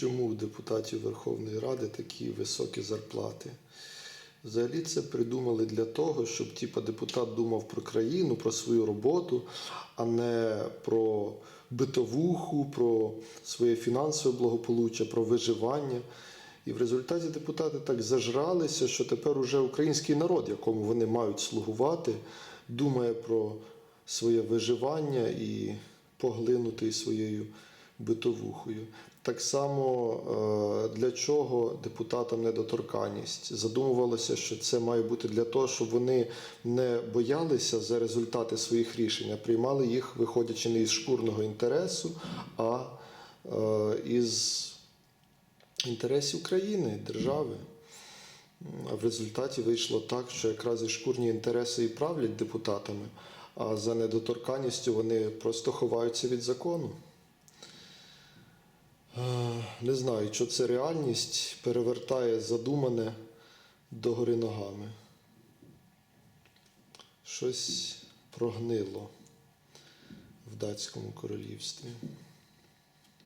чому у депутатів Верховної Ради такі високі зарплати? Взагалі це придумали для того, щоб типа, депутат думав про країну, про свою роботу, а не про битовуху, про своє фінансове благополуччя, про виживання. І в результаті депутати так зажралися, що тепер уже український народ, якому вони мають слугувати, думає про своє виживання і поглинутий своєю битовухою. Так само е, для чого депутатам недоторканність? Задумувалося, що це має бути для того, щоб вони не боялися за результати своїх рішень, а приймали їх, виходячи не із шкурного інтересу, а е, із інтересів країни, держави. А в результаті вийшло так, що якраз і шкурні інтереси і правлять депутатами, а за недоторканністю вони просто ховаються від закону. Не знаю, що це реальність перевертає задумане догори ногами. Щось прогнило в датському королівстві.